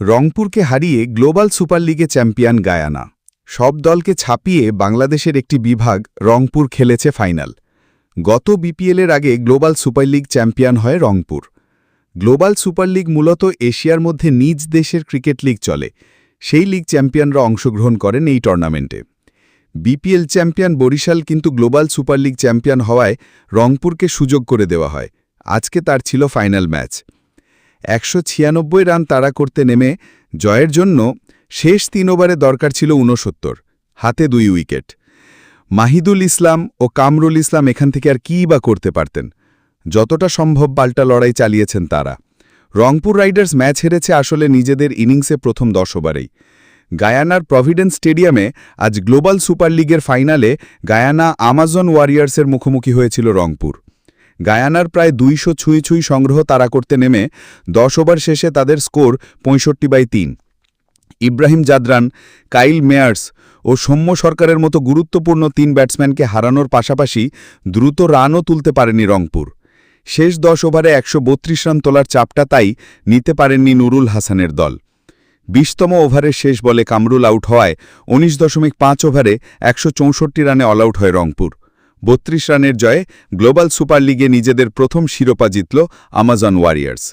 রংপুরকে হারিয়ে global super লিগে champion Guyana. সব দলকে ছাপিয়ে বাংলাদেশের একটি বিভাগ রংপুর খেলেছে ফাইনাল। গত বিপিএলের আগে গ্লোবাল সুপার লিগ চ্যাম্পিয়ন হয় রংপুর। গ্লোবাল সুপার লিগ মূলত এশিয়ার মধ্যে নিজ দেশের ক্রিকেট লিগ চলে। সেই লিগ চ্যাম্পিয়নরা অংশগ্রহণ করেন এই টুর্নামেন্টে। বিপিএল চ্যাম্পিয়ন বরিশাল কিন্তু গ্লোবাল সুপার লিগ চ্যাম্পিয়ন হওয়ায় রংপুরকে সুযোগ করে দেওয়া হয়। আজকে তার ছিল ফাইনাল ম্যাচ। একশো ছিয়ানব্বই রান তাড়া করতে নেমে জয়ের জন্য শেষ তিন ওভারে দরকার ছিল ঊনসত্তর, হাতে দুই উইকেট। মাহিদুল ইসলাম ও কামরুল ইসলাম এখান থেকে আর কী বা করতে পারতেন? যতটা সম্ভব পাল্টা লড়াই চালিয়েছেন তারা। রংপুর রাইডার্স ম্যাচ হেরেছে আসলে নিজেদের ইনিংসে প্রথম দশ ওভারেই। গায়ানার প্রভিডেন্স স্টেডিয়ামে আজ গ্লোবাল সুপার লিগের ফাইনালে গায়ানা আমাজন ওয়ারিয়ার্সের মুখোমুখি হয়েছিল রংপুর। গায়ানার প্রায় দুইশো ছুঁই ছুঁই সংগ্রহ তারা করতে নেমে দশ ওভার শেষে তাদের স্কোর পঁয়ষট্টি বাই তিন। ইব্রাহিম জাদরান, কাইল মেয়ার্স ও সৌম্য সরকারের মতো গুরুত্বপূর্ণ তিন ব্যাটসম্যানকে হারানোর পাশাপাশি দ্রুত রানও তুলতে পারেনি রংপুর। শেষ দশ ওভারে একশো বত্রিশ রান তোলার চাপটা তাই নিতে পারেননি নুরুল হাসানের দল। বিশতম ওভারের শেষ বলে কামরুল আউট হওয়ায় উনিশ দশমিক পাঁচ ওভারে একশো চৌষট্টি রানে অলআউট হয় রংপুর। বত্রিশ রানের জয়ে গ্লোবাল সুপার লিগে নিজেদের প্রথম শিরোপা জিতল আমাজন ওয়ারিয়ার্স।